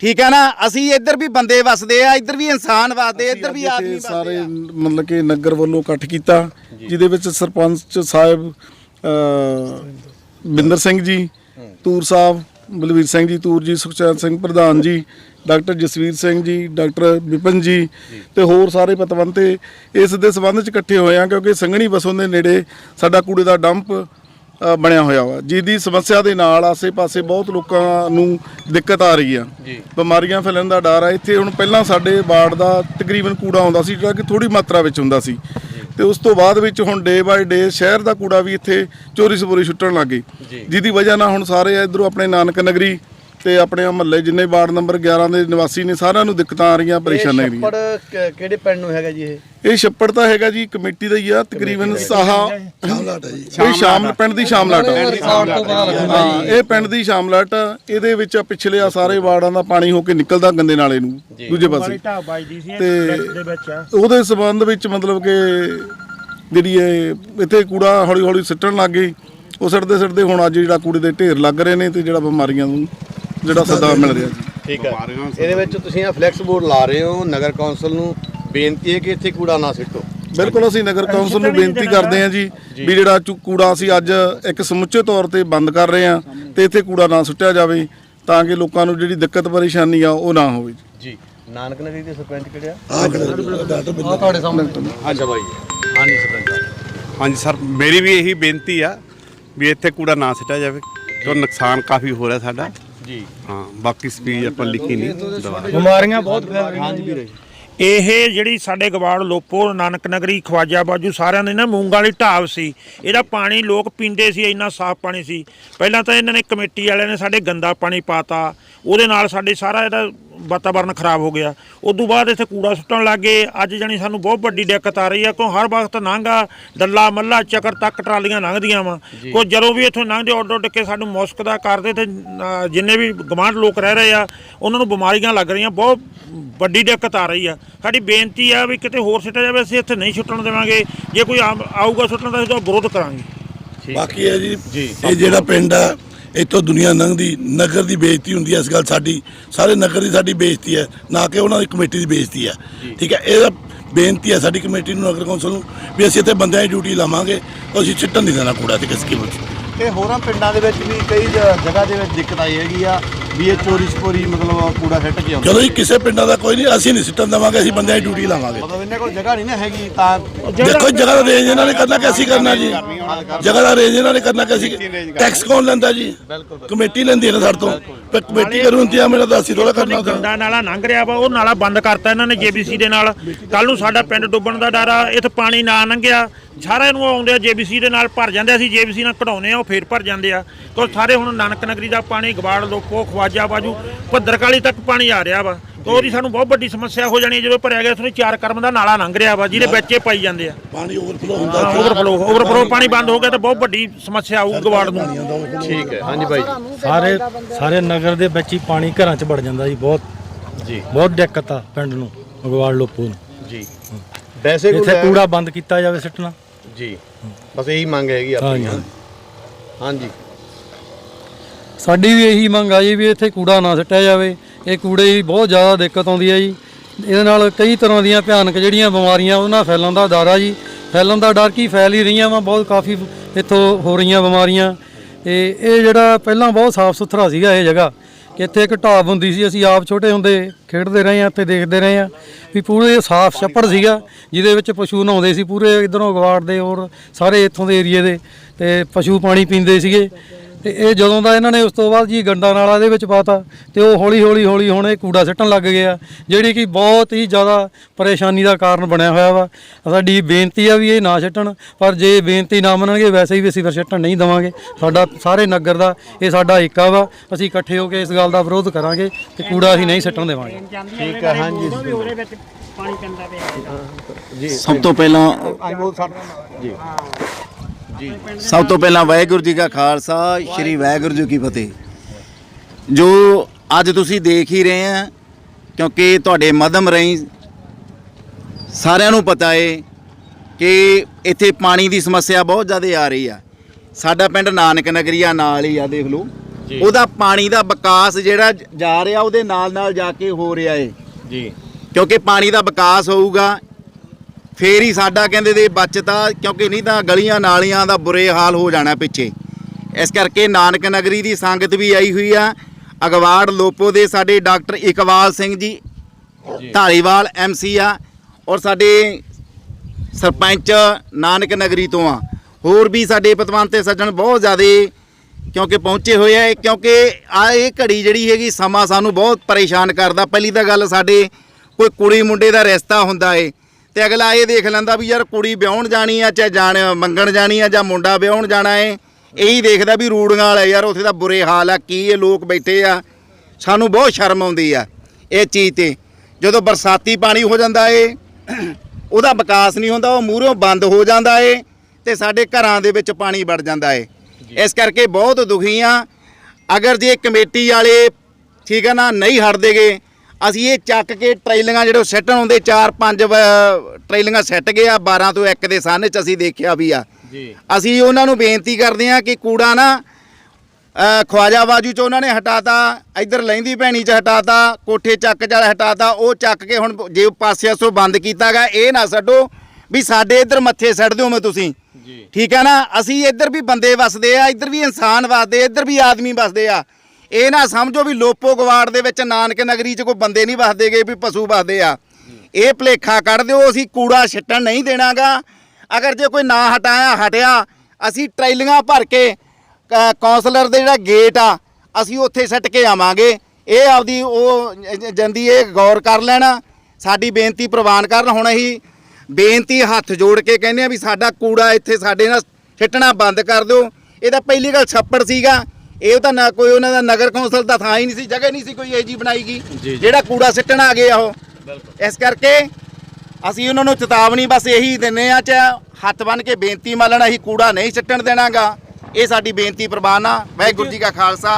ਠੀਕ ਹੈ ਨਾ? ਅਸੀਂ ਇੱਧਰ ਵੀ ਬੰਦੇ ਵਸਦੇ ਆ ਇੱਧਰ ਵੀ ਇਨਸਾਨ ਵਸਦੇ ਇੱਧਰ ਵੀ ਆਦਮੀ ਵਸਦੇ ਸਾਰੇ ਮਤਲਬ ਕਿ ਨਗਰ ਵੱਲੋਂ ਇਕੱਠ ਕੀਤਾ ਜਿਹਦੇ ਵਿੱਚ ਸਰਪੰਚ ਸਾਹਿਬ ਅ, ਬਿੰਦਰ ਸਿੰਘ ਜੀ ਤੂਰ ਸਾਹਿਬ ਬਲਵੀਰ ਸਿੰਘ ਜੀ ਤੂਰ ਜੀ ਸੁਖਚੈਨ ਸਿੰਘ ਪ੍ਰਧਾਨ ਜੀ ਡਾਕਟਰ ਜਸਵੀਰ ਸਿੰਘ ਜੀ ਡਾਕਟਰ ਵਿਪਨ ਜੀ। ਤੇ ਹੋਰ ਸਾਰੇ ਪਤਵੰਤੇ ਇਸ ਦੇ ਸੰਬੰਧ ਚ ਇਕੱਠੇ ਹੋਏ ਆ ਕਿਉਂਕਿ ਸੰਘਣੀ ਬਸੋਂ ਦੇ ਨੇੜੇ ਸਾਡਾ ਕੂੜੇ ਦਾ ਡੰਪ ਬਣਿਆ ਹੋਇਆ ਵਾ। ਜਿਹਦੀ ਸਮੱਸਿਆ ਦੇ ਨਾਲ ਆਸੇ-ਪਾਸੇ ਬਹੁਤ ਲੋਕਾਂ ਨੂੰ ਦਿੱਕਤ ਆ ਰਹੀ ਆ। ਬਿਮਾਰੀਆਂ ਫੈਲਣ ਦਾ ਡਰ ਆ। ਇੱਥੇ ਹੁਣ ਪਹਿਲਾਂ ਸਾਡੇ ਵਾਰਡ ਦਾ ਤਕਰੀਬਨ ਕੂੜਾ ਆਉਂਦਾ ਸੀ ਜਿਹੜਾ ਕਿ ਥੋੜੀ ਮਾਤਰਾ ਵਿੱਚ ਹੁੰਦਾ ਸੀ। ਤੇ ਉਸ ਤੋਂ ਬਾਅਦ ਵਿੱਚ ਹੁਣ ਡੇ ਬਾਏ ਡੇ ਸ਼ਹਿਰ ਦਾ ਕੂੜਾ ਵੀ ਇੱਥੇ ਚੋਰੀ ਸਪੋਰੀ ਛੁੱਟਣ ਲੱਗ ਗਈ। ਜਿਹਦੀ ਵਜ੍ਹਾ ਨਾਲ ਹੁਣ ਸਾਰੇ ਇਧਰੋਂ ਆਪਣੇ ਨਾਨਕ ਨਗਰੀ ਤੇ ਆਪਣੇ ਮਹੱਲੇ ਜਿੰਨੇ ਵਾਰਡ ਨੰਬਰ 11 ਦੇ ਨਿਵਾਸੀ ਨੇ ਸਾਰਿਆਂ ਨੂੰ ਦਿੱਕਤਾਂ ਆ ਰਹੀਆਂ ਪਰੇਸ਼ਾਨੀਆਂ ਆ ਰਹੀਆਂ। ਛੱਪੜ ਕਿਹੜੇ ਪਿੰਡ ਨੂੰ ਹੈਗਾ ਜੀ ਇਹ? ਇਹ ਛੱਪੜ ਤਾਂ ਹੈਗਾ ਜੀ ਕਮੇਟੀ ਦਾ ਹੀ ਆ ਤਕਰੀਬਨ ਸਾਹਾ ਸ਼ਾਮਲਾਟ ਹੈ ਜੀ। ਇਹ ਸ਼ਾਮਲ ਪਿੰਡ ਦੀ ਸ਼ਾਮਲਾਟ ਆ। ਹਾਂ ਇਹ ਪਿੰਡ ਦੀ ਸ਼ਾਮਲਾਟ। ਇਹਦੇ ਵਿੱਚ ਪਿਛਲੇ ਆ ਸਾਰੇ ਵਾਰਡਾਂ ਦਾ ਪਾਣੀ ਹੋ ਕੇ ਨਿਕਲਦਾ ਗੰਦੇ ਨਾਲੇ ਨੂੰ ਦੂਜੇ ਪਾਸੇ। ਤੇ ਦੇ ਵਿੱਚ ਆ। ਉਹਦੇ ਸਬੰਧ ਵਿੱਚ ਮਤਲਬ ਕਿ ਜਿਹੜੀ ਇਹ ਇੱਥੇ ਕੂੜਾ ਹੌਲੀ ਹੌਲੀ ਸਿੱਟਣ ਲੱਗ ਗਏ ਉਹ ਸਿੱਟਦੇ ਸਿੱਟਦੇ ਹੁਣ ਅੱਜ ਜਿਹੜਾ ਕੂੜੇ ਦੇ ਢੇਰ ਲੱਗ ਰਹੇ ਨੇ ਤੇ ਜਿਹੜਾ ਬਿਮਾਰੀਆਂ ਨੂੰ ਜਿਹੜਾ ਸਦਾ ਮਿਲ ਰਿਹਾ ਜੀ। ਠੀਕ ਹੈ। ਇਹਦੇ ਵਿੱਚ ਤੁਸੀਂ ਆ ਫਲੈਕਸ ਬੋਰਡ ਲਾ ਰਹੇ ਹੋ ਨਗਰ ਕੌਂਸਲ ਨੂੰ ਬੇਨਤੀ ਹੈ ਕਿ ਇੱਥੇ ਕੂੜਾ ਨਾ ਸਿੱਟੋ। ਬਿਲਕੁਲ ਅਸੀਂ ਨਗਰ ਕੌਂਸਲ ਨੂੰ ਬੇਨਤੀ ਕਰਦੇ ਹਾਂ ਜੀ ਵੀ ਜਿਹੜਾ ਕੂੜਾ ਅਸੀਂ ਅੱਜ ਇੱਕ ਸਮੁੱਚੇ ਤੌਰ ਤੇ ਬੰਦ ਕਰ ਰਹੇ ਹਾਂ ਤੇ ਇੱਥੇ ਕੂੜਾ ਨਾ ਸੁੱਟਿਆ ਜਾਵੇ ਤਾਂ ਕਿ ਲੋਕਾਂ ਨੂੰ ਜਿਹੜੀ ਦਿੱਕਤ ਪਰੇਸ਼ਾਨੀ ਆ ਉਹ ਨਾ ਹੋਵੇ ਜੀ। ਨਾਨਕ ਨਗਰੀ ਦੇ ਸਰਪੰਚ ਕਿਹੜੇ ਆ? ਤੁਹਾਡੇ ਸਾਹਮਣੇ। ਅੱਛਾ ਬਾਈ। ਹਾਂਜੀ ਸਰਪੰਚ। ਹਾਂਜੀ ਸਰ ਮੇਰੀ ਵੀ ਇਹੀ ਬੇਨਤੀ ਆ ਵੀ ਇੱਥੇ ਕੂੜਾ ਨਾ ਸਿੱਟਿਆ ਜਾਵੇ। ਕਿਉਂ ਨੁਕਸਾਨ ਕਾਫੀ ਹੋ ਰਿਹਾ ਸਾਡਾ ਜੀ। ਹਾਂ ਬਾਕੀ ਸਪੀਚ ਆਪਾਂ ਲਿਖੀ ਨਹੀਂ। ਬਿਮਾਰੀਆਂ ਬਹੁਤ ਫੈਲ ਰਹੀਆਂ। ਇਹ ਜਿਹੜੀ ਸਾਡੇ ਗਵਾੜ ਲੋਪੋ ਨਾਨਕ ਨਗਰੀ ਖਵਾਜਾ ਬਾਜੂ ਸਾਰਿਆਂ ਦੇ ਨਾ ਮੂੰਗਾਂ ਵਾਲੀ ਢਾਬ ਸੀ। ਇਹਦਾ ਪਾਣੀ ਲੋਕ ਪੀਂਦੇ ਸੀ ਇੰਨਾ ਸਾਫ਼ ਪਾਣੀ ਸੀ। ਪਹਿਲਾਂ ਤਾਂ ਇਹਨਾਂ ਨੇ ਕਮੇਟੀ ਵਾਲਿਆਂ ਨੇ ਸਾਡੇ ਗੰਦਾ ਪਾਣੀ ਪਾਤਾ। ਉਹਦੇ ਨਾਲ ਸਾਡੇ ਸਾਰਾ ਇਹਦਾ ਵਾਤਾਵਰਨ ਖਰਾਬ ਹੋ ਗਿਆ। ਉਦੋਂ ਬਾਅਦ ਇੱਥੇ ਕੂੜਾ ਸੁੱਟਣ ਲੱਗੇ ਅੱਜ ਜਾਨੀ ਸਾਨੂੰ ਬਹੁਤ ਵੱਡੀ ਦਿੱਕਤ ਆ ਰਹੀ ਆ ਕਿਉਂ ਹਰ ਵਕਤ ਲੰਘਾ ਡੱਲਾ ਮੱਲਾ ਚੱਕਰ ਤੱਕ ਟਰਾਲੀਆਂ ਲੰਘਦੀਆਂ ਵਾ। ਕੋ ਜਦੋਂ ਵੀ ਇੱਥੋਂ ਲੰਘਦੇ ਉੱਡ ਉੱਡ ਕੇ ਸਾਨੂੰ ਮੁਸ਼ਕ ਦਾ ਕਰਦੇ ਤੇ ਜਿੰਨੇ ਵੀ ਗਵਾਂਢ ਲੋਕ ਰਹਿ ਰਹੇ ਆ ਉਹਨਾਂ ਨੂੰ ਬਿਮਾਰੀਆਂ ਲੱਗ ਰਹੀਆਂ ਬਹੁਤ ਵੱਡੀ ਦਿੱਕਤ ਆ ਰਹੀ ਆ। ਸਾਡੀ ਬੇਨਤੀ ਆ ਵੀ ਕਿਤੇ ਹੋਰ ਸਿੱਟਿਆ ਜਾਵੇ ਅਸੀਂ ਇੱਥੇ ਨਹੀਂ ਸੁੱਟਣ ਦੇਵਾਂਗੇ। ਜੇ ਕੋਈ ਆਮ- ਆਊਗਾ ਸੁੱਟਣ ਦਾ ਅਸੀਂ ਤਾਂ ਵਿਰੋਧ ਕਰਾਂਗੇ। ਬਾਕੀ ਹੈ ਜੀ ਇਹ ਜਿਹੜਾ ਪਿੰਡ ਆ ਇੱਥੋਂ ਦੁਨੀਆ ਲੰਘਦੀ ਨਗਰ ਦੀ ਬੇਇੱਜ਼ਤੀ ਹੁੰਦੀ ਹੈ ਇਸ ਗੱਲ ਸਾਡੀ। ਸਾਰੇ ਨਗਰ ਦੀ ਸਾਡੀ ਬੇਇੱਜ਼ਤੀ ਹੈ ਨਾ ਕਿ ਉਹਨਾਂ ਦੀ ਕਮੇਟੀ ਦੀ ਬੇਇੱਜ਼ਤੀ ਹੈ ਠੀਕ ਹੈ ਇਹਦਾ ਬੇਨਤੀ ਹੈ ਸਾਡੀ ਕਮੇਟੀ ਨੂੰ ਨਗਰ ਕੌਂਸਲ ਨੂੰ ਵੀ ਅਸੀਂ ਇੱਥੇ ਬੰਦਿਆਂ ਦੀ ਡਿਊਟੀ ਲਾਵਾਂਗੇ ਅਸੀਂ ਛਿੱਟਣ ਨਹੀਂ ਦੇਣਾ ਕੂੜਾ ਤੇ ਕਿਸੇ ਕੀਮਤ 'ਚ। ਤੇ ਹੋਰਾਂ ਪਿੰਡਾਂ ਦੇ ਵਿੱਚ ਵੀ ਕਈ ਜ- ਜਗ੍ਹਾ ਦੇ ਵਿੱਚ ਦਿੱਕਤ ਆਈ ਹੈਗੀ ਆ। ਵੀ ਇਹ ਚੋਰੀ ਸਪੋਰੀ ਮਤਲਬ ਕੂੜਾ ਸਿੱਟ ਕੇ ਆਉਂਦੇ ਚਲੋ ਜੀ ਕਿਸੇ ਪਿੰਡਾਂ ਦਾ ਕੋਈ ਨਹੀਂ ਅਸੀਂ ਨਹੀਂ ਸਿੱਟਣ ਦੇਵਾਂਗੇ ਅਸੀਂ ਬੰਦਿਆਂ ਦੀ ਡਿਊਟੀ ਲਾਵਾਂਗੇ। ਮਤਲਬ ਇਹਨਾਂ ਕੋਲ ਜਗ੍ਹਾ ਨਹੀਂ ਨਾ ਹੈਗੀ ਤਾਂ ਦੇਖੋ ਜਗ੍ਹਾ ਦਾ ਰੇਂਜ ਇਹਨਾਂ ਨੇ ਕਰਨਾ ਕਿ ਅਸੀਂ ਕਰਨਾ ਜੀ ਜਗ੍ਹਾ ਦਾ ਰੇਂਜ ਇਹਨਾਂ ਨੇ ਕਰਨਾ ਕਿ ਅਸੀਂ ਟੈਕਸ ਕੌਣ ਲੈਂਦਾ ਜੀ? ਕਮੇਟੀ ਲੈਂਦੀ ਹੈ ਨਾ ਸਾਡੇ ਤੋਂ। ਤੇ ਕਮੇਟੀ ਕਰੂ ਇੰਤਜ਼ਾਮ ਮੇਰਾ ਤਾਂ ਅਸੀਂ ਥੋੜਾ ਕਰਨਾ ਹੁੰਦਾ ਗੰਦਾ ਨਾਲਾ ਲੰਘ ਰਿਹਾ ਵਾ ਉਹ ਨਾਲਾ ਬੰਦ ਕਰਤਾ ਇਹਨਾਂ ਨੇ ਜੀਬੀਸੀ ਦੇ ਨਾਲ। ਕੱਲ ਨੂੰ ਸਾਡਾ ਪਿੰਡ ਡੁੱਬਣ ਦਾ ਡਰ ਆ ਇੱਥੇ ਪਾਣੀ ਨਾ ਲੰਘਿਆ ਸਾਰਿਆਂ ਨੂੰ ਆਉਂਦੇ ਆ ਜੀਬੀਸੀ ਦੇ ਨਾਲ ਭਰ ਜਾਂਦੇ ਆ, ਅਸੀਂ ਜੀਬੀਸੀ ਨਾਲ ਕਢਾਉਨੇ ਆ ਉਹ ਫੇਰ ਭਰ ਜਾਂਦੇ ਆ। ਕਿਉਂ ਸਾਰੇ ਹੁਣ ਨਾਨਕ ਨਗਰੀ ਦਾ ਪਾਣੀ ਗਵਾੜ ਲੋਕੋ ਖਵਾਜਾ ਬਾਜੂ ਭੱਦਰਕਾਲੀ ਤੱਕ ਪਾਣੀ ਆ ਰਿਹਾ ਵਾ। ਤੇ ਉਹਦੀ ਸਾਨੂੰ ਬਹੁਤ ਵੱਡੀ ਸਮੱਸਿਆ ਹੋ ਜਾਣੀ ਹੈ ਜਦੋਂ ਭਰਿਆ ਗਿਆ ਉਸਨੂੰ ਚਾਰ ਕਰਮ ਦਾ ਨਾਲਾ ਲੰਘ ਰਿਹਾ ਵਾ ਜਿਹਦੇ ਵਿੱਚ ਇਹ ਪਾਈ ਜਾਂਦੇ ਆ। ਪਾਣੀ ਓਵਰਫਲੋ ਹੁੰਦਾ। ਓਵਰਫਲੋ ਓਵਰਫਲੋ ਪਾਣੀ ਬੰਦ ਹੋ ਗਿਆ ਤਾਂ ਬਹੁਤ ਵੱਡੀ ਸਮੱਸਿਆ ਆਊ ਗਵਾੜ ਨੂੰ ਠੀਕ ਹੈ ਹਾਂਜੀ ਬਾਈ ਸਾਰੇ ਸਾਰੇ ਨਗਰ ਦੇ ਵਿੱਚ ਹੀ ਪਾਣੀ ਘਰਾਂ 'ਚ ਵੜ ਜਾਂਦਾ ਜੀ ਬਹੁਤ ਜੀ। ਬਹੁਤ ਦਿੱਕਤ ਆ ਪਿੰਡ ਨੂੰ ਅਗਵਾਲ ਲੋਪੋ ਨੂੰ। ਵੈਸੇ ਕੋਈ ਇੱਥੇ ਕੂੜਾ ਬੰਦ ਕੀਤਾ ਜਾਵੇ ਸਿੱਟਣਾ। ਜੀ। ਬਸ ਇਹੀ ਮੰਗ ਹੈਗੀ ਆਪਣੀ। ਹਾਂਜੀ। ਹਾਂਜੀ। ਸਾਡੀ ਵੀ ਇਹੀ ਮੰਗ ਆ ਜੀ ਵੀ ਇੱਥੇ ਕੂੜਾ ਨਾ ਸਿੱਟਿਆ ਜਾਵੇ। ਇਹ ਕੂੜੇ ਦੀ ਬਹੁਤ ਜ਼ਿਆਦਾ ਦਿੱਕਤ ਆਉਂਦੀ ਹੈ ਜੀ। ਇਹਦੇ ਨਾਲ ਕਈ ਤਰ੍ਹਾਂ ਦੀਆਂ ਭਿਆਨਕ ਜਿਹੜੀਆਂ ਬਿਮਾਰੀਆਂ ਉਹਨਾਂ ਫੈਲਣ ਦਾ ਡਰ ਆ ਜੀ। ਫੈਲਣ ਦਾ ਡਰ ਕੀ ਫੈਲ ਹੀ ਰਹੀਆਂ ਵਾ ਬਹੁਤ ਕਾਫੀ ਇੱਥੋਂ ਹੋ ਰਹੀਆਂ ਬਿਮਾਰੀਆਂ। ਤੇ ਇਹ ਜਿਹੜਾ ਪਹਿਲਾਂ ਬਹੁਤ ਸਾਫ਼ ਸੁਥਰਾ ਸੀਗਾ ਇਹ ਜਗ੍ਹਾ। ਕਿ ਇੱਥੇ ਇੱਕ ਢਾਬ ਹੁੰਦੀ ਸੀ, ਅਸੀਂ ਆਪ ਛੋਟੇ ਹੁੰਦੇ ਖੇਡਦੇ ਰਹੇ ਆ ਇੱਥੇ ਦੇਖਦੇ ਰਹੇ ਆ ਵੀ ਪੂਰੇ ਸਾਫ਼ ਛੱਪੜ ਸੀਗਾ, ਜਿਹਦੇ ਵਿੱਚ ਪਸ਼ੂ ਨਹਾਉਂਦੇ ਸੀ, ਪੂਰੇ ਇਧਰੋਂ ਗਵਾੜ ਦੇ ਔਰ ਸਾਰੇ ਇੱਥੋਂ ਦੇ ਏਰੀਏ ਦੇ ਤੇ ਪਸ਼ੂ ਪਾਣੀ ਪੀਂਦੇ ਸੀਗੇ। ਤੇ ਇਹ ਜਦੋਂ ਦਾ ਇਹਨਾਂ ਨੇ ਉਸ ਤੋਂ ਬਾਅਦ ਜੀ ਗੰਡਾ ਨਾਲਾ ਦੇ ਵਿੱਚ ਪਾਤਾ ਤੇ ਉਹ ਹੌਲੀ ਹੌਲੀ ਹੌਲੀ ਹੁਣ ਇਹ ਕੂੜਾ ਸਿੱਟਣ ਲੱਗ ਗਏ ਆ ਜਿਹੜੀ ਕਿ ਬਹੁਤ ਹੀ ਜ਼ਿਆਦਾ ਪਰੇਸ਼ਾਨੀ ਦਾ ਕਾਰਨ ਬਣਿਆ ਹੋਇਆ ਵਾ। ਸਾਡੀ ਬੇਨਤੀ ਆ ਵੀ ਇਹ ਨਾ ਸਿੱਟਣ ਪਰ ਜੇ ਬੇਨਤੀ ਨਾ ਮੰਨਣਗੇ ਵੈਸੇ ਵੀ ਅਸੀਂ ਫਿਰ ਸਿੱਟਣ ਨਹੀਂ ਦਵਾਂਗੇ। ਸਾਡਾ ਸਾਰੇ ਨਗਰ ਦਾ ਇਹ ਸਾਡਾ ਏਕਾ ਵਾ ਅਸੀਂ ਇਕੱਠੇ ਹੋ ਕੇ ਇਸ ਗੱਲ ਦਾ ਵਿਰੋਧ ਕਰਾਂਗੇ ਤੇ ਕੂੜਾ ਅਸੀਂ ਨਹੀਂ ਸਿੱਟਣ ਦੇਵਾਂਗੇ। ਠੀਕ ਹੈ ਹਾਂਜੀ। ਪਾਣੀ ਪੈਂਦਾ ਪਿਆ। ਸਭ ਤੋਂ ਪਹਿਲਾਂ ਸਰ। ਜੀ। ਸਭ ਤੋਂ ਪਹਿਲਾਂ ਵਾਹਿਗੁਰੂ ਜੀ ਕਾ ਖਾਲਸਾ ਸ੍ਰੀ ਵਾਹਿਗੁਰੂ ਜੀ ਕੀ ਫਤਿਹ। ਜੋ ਅੱਜ ਤੁਸੀਂ ਦੇਖ ਹੀ ਰਹੇ ਆ ਕਿਉਂਕਿ ਤੁਹਾਡੇ ਮਦਮ ਰਹੀ ਸਾਰਿਆਂ ਨੂੰ ਪਤਾ ਏ ਕਿ ਇੱਥੇ ਪਾਣੀ ਦੀ ਸਮੱਸਿਆ ਬਹੁਤ ਜ਼ਿਆਦਾ ਆ ਰਹੀ ਆ। ਸਾਡਾ ਪਿੰਡ ਨਾਨਕ ਨਗਰੀਆ ਨਾਲ ਹੀ ਆ ਦੇਖ ਲਓ। ਉਹਦਾ ਪਾਣੀ ਦਾ ਵਿਕਾਸ ਜਿਹੜਾ ਜਾ ਰਿਹਾ ਉਹਦੇ ਨਾਲ ਨਾਲ ਜਾ ਕੇ ਹੋ ਰਿਹਾ ਏ। ਜੀ। ਕਿਉਂਕਿ ਪਾਣੀ ਦਾ ਵਿਕਾਸ ਹੋਊਗਾ ਫੇਰ ਹੀ ਸਾਡਾ ਕਹਿੰਦੇ ਦੇ ਬਚਤਾ ਕਿਉਂਕਿ ਨਹੀਂ ਤਾਂ ਗਲੀਆਂ ਨਾਲੀਆਂ ਦਾ ਬੁਰੇ ਹਾਲ ਹੋ ਜਾਣਾ ਪਿੱਛੇ। ਇਸ ਕਰਕੇ ਨਾਨਕ ਨਗਰੀ ਦੀ ਸੰਗਤ ਵੀ ਆਈ ਹੋਈ ਆ। ਅਗਵਾੜ ਲੋਪੋ ਦੇ ਸਾਡੇ ਡਾਕਟਰ ਇਕਬਾਲ ਸਿੰਘ ਜੀ ਢਾਲੀਵਾਲ ਐਮਸੀ ਆ ਔਰ ਸਾਡੇ ਸਰਪੰਚ ਨਾਨਕ ਨਗਰੀ ਤੋਂ ਆ। ਹੋਰ ਵੀ ਸਾਡੇ ਪਤਵੰਤ ਤੇ ਸੱਜਣ ਬਹੁਤ ਜ਼ਿਆਦੇ ਕਿਉਂਕਿ ਪਹੁੰਚੇ ਹੋਏ ਆ। ਕਿਉਂਕਿ ਆ ਇਹ ਘੜੀ ਜਿਹੜੀ ਹੈਗੀ ਸਮਾਂ ਸਾਨੂੰ ਬਹੁਤ ਪਰੇਸ਼ਾਨ ਕਰਦਾ। ਪਹਿਲੀ ਤਾਂ ਗੱਲ ਸਾਡੇ ਕੋਈ ਕੁੜੀ ਮੁੰਡੇ ਦਾ ਰਿਸ਼ਤਾ ਹੁੰਦਾ ਏ। ਤੇ ਅਗਲਾ ਇਹ ਦੇਖ ਲੈਂਦਾ ਵੀ ਯਾਰ ਕੁੜੀ ਵਿਆਹਣ ਜਾਣੀ ਆ ਚਾਹੇ ਜਾਣ ਮੰਗਣ ਜਾਣੀ ਆ ਜਾਂ ਮੁੰਡਾ ਵਿਆਹਣ ਜਾਣਾ ਏ ਇਹੀ ਦੇਖਦਾ ਵੀ ਰੂੜੀਆਂ ਵਾਲਾ ਯਾਰ ਉੱਥੇ ਦਾ ਬੁਰੇ ਹਾਲ ਆ ਕੀ ਇਹ ਲੋਕ ਬੈਠੇ ਆ। ਸਾਨੂੰ ਬਹੁਤ ਸ਼ਰਮ ਆਉਂਦੀ ਆ ਇਹ ਚੀਜ਼ ਤੇ। ਜਦੋਂ ਬਰਸਾਤੀ ਪਾਣੀ ਹੋ ਜਾਂਦਾ ਏ ਉਹਦਾ ਵਿਕਾਸ ਨਹੀਂ ਹੁੰਦਾ ਉਹ ਮੂਹਰੋਂ ਬੰਦ ਹੋ ਜਾਂਦਾ ਏ ਤੇ ਸਾਡੇ ਘਰਾਂ ਦੇ ਵਿੱਚ ਪਾਣੀ ਵੜ ਜਾਂਦਾ ਏ। ਇਸ ਕਰਕੇ ਬਹੁਤ ਦੁਖੀ ਆ। ਅਗਰ ਜੇ ਕਮੇਟੀ ਵਾਲੇ ਠੀਕ ਹੈ ਨਾ ਨਹੀਂ ਹਟਦੇਗੇ ਅਸੀਂ ਇਹ ਚੱਕ ਕੇ ਟ੍ਰੇਲਿੰਗਾਂ ਜਿਹੜੇ ਸੈੱਟਣ ਹੁੰਦੇ 4-5 ਟ੍ਰੇਲਿੰਗਾਂ ਸੈੱਟ ਗਏ ਆ 12 ਤੋਂ 1 ਦੇ ਸਾਹਨੇ ਚ ਅਸੀਂ ਦੇਖਿਆ ਵੀ ਆ। ਜੀ। ਅਸੀਂ ਉਹਨਾਂ ਨੂੰ ਬੇਨਤੀ ਕਰਦੇ ਆ ਕਿ ਕੂੜਾ ਨਾ ਖਵਾਜਾ ਬਾਜੂ ਚ ਉਹਨਾਂ ਨੇ ਹਟਾਤਾ ਇੱਧਰ ਲੈਂਦੀ ਭੈਣੀ ਚ ਹਟਾਤਾ ਕੋਠੇ ਚੱਕ ਚ ਹਟਾਤਾ ਉਹ ਚੱਕ ਕੇ ਹੁਣ ਜੇ ਪਾਸਿਆਂ ਤੋਂ ਬੰਦ ਕੀਤਾਗਾ ਇਹ ਨਾ ਛੱਡੋ ਵੀ ਸਾਡੇ ਇੱਧਰ ਮੱਥੇ ਸੱਟ ਦਿਓ ਮੈਂ ਤੁਸੀਂ। ਠੀਕ ਹੈ ਨਾ? ਅਸੀਂ ਇੱਧਰ ਵੀ ਬੰਦੇ ਵਸਦੇ ਆ ਇੱਧਰ ਵੀ ਇਨਸਾਨ ਵਸਦੇ ਇੱਧਰ ਵੀ ਆਦਮੀ ਵਸਦੇ ਆ। ਇਹ ਨਾ ਸਮਝੋ ਵੀ ਲੋਪੋ ਗਵਾੜ ਦੇ ਵਿੱਚ ਨਾਨਕ ਨਗਰੀ 'ਚ ਕੋਈ ਬੰਦੇ ਨਹੀਂ ਵਸਦੇਗੇ ਵੀ ਪਸ਼ੂ ਵਸਦੇ ਆ। ਇਹ ਭਲੇਖਾ ਕੱਢ ਦਿਓ, ਅਸੀਂ ਕੂੜਾ ਛੱਟਣ ਨਹੀਂ ਦੇਣਾਗਾ। ਅਗਰ ਜੇ ਕੋਈ ਨਾ ਹਟਾਇਆ, ਹਟਿਆ, ਅਸੀਂ ਟ੍ਰੇਲੀਆਂ ਭਰ ਕੇ ਕ- ਕੌਂਸਲਰ ਦੇ ਜਿਹੜਾ ਗੇਟ ਆ, ਅਸੀਂ ਉੱਥੇ ਸੱਟ ਕੇ ਆਵਾਂਗੇ। ਇਹ ਆਪਦੀ ਉਹ ਜ- ਜੰਦੀ ਇਹ ਗੌਰ ਕਰ ਲੈਣਾ। ਸਾਡੀ ਬੇਨਤੀ ਪ੍ਰਵਾਨ ਕਰਨ ਹੁਣ ਅਸੀਂ। ਬੇਨਤੀ ਹੱਥ ਜੋੜ ਕੇ ਕਹਿੰਦੇ ਆ ਵੀ ਸਾਡਾ ਕੂੜਾ ਇੱਥੇ ਸਾਡੇ ਨਾਲ ਛਿੱਟਣਾ ਬੰਦ ਕਰ ਦਿਓ। ਇਹ ਤਾਂ ਪਹਿਲੀ ਗੱਲ ਛੱਪੜ ਸੀਗਾ। ਇਹ ਤਾਂ ਨਾ ਕੋਈ ਉਹਨਾਂ ਦਾ ਨਗਰ ਕੌਂਸਲ ਦਾ ਥਾਂ ਹੀ ਨਹੀਂ ਸੀ ਜਗ੍ਹਾ ਨਹੀਂ ਸੀ ਕੋਈ ਇਹ ਜੀ ਬਣਾਈਗੀ। ਜਿਹੜਾ ਕੂੜਾ ਸਿੱਟਣ ਆ ਗਏ ਉਹ। ਇਸ ਕਰਕੇ ਅਸੀਂ ਉਹਨਾਂ ਨੂੰ ਚੇਤਾਵਨੀ ਬਸ ਇਹੀ ਦਿੰਨੇ ਆ ਚ ਹੱਥ ਬੰਨ ਕੇ ਬੇਨਤੀ ਮੰਨਣਾ ਅਸੀਂ ਕੂੜਾ ਨਹੀਂ ਸਿੱਟਣ ਦੇਣਾਗਾ। ਇਹ ਸਾਡੀ ਬੇਨਤੀ ਪ੍ਰਵਾਨ ਆ। ਵਾਹਿਗੁਰੂ ਜੀ ਕਾ ਖਾਲਸਾ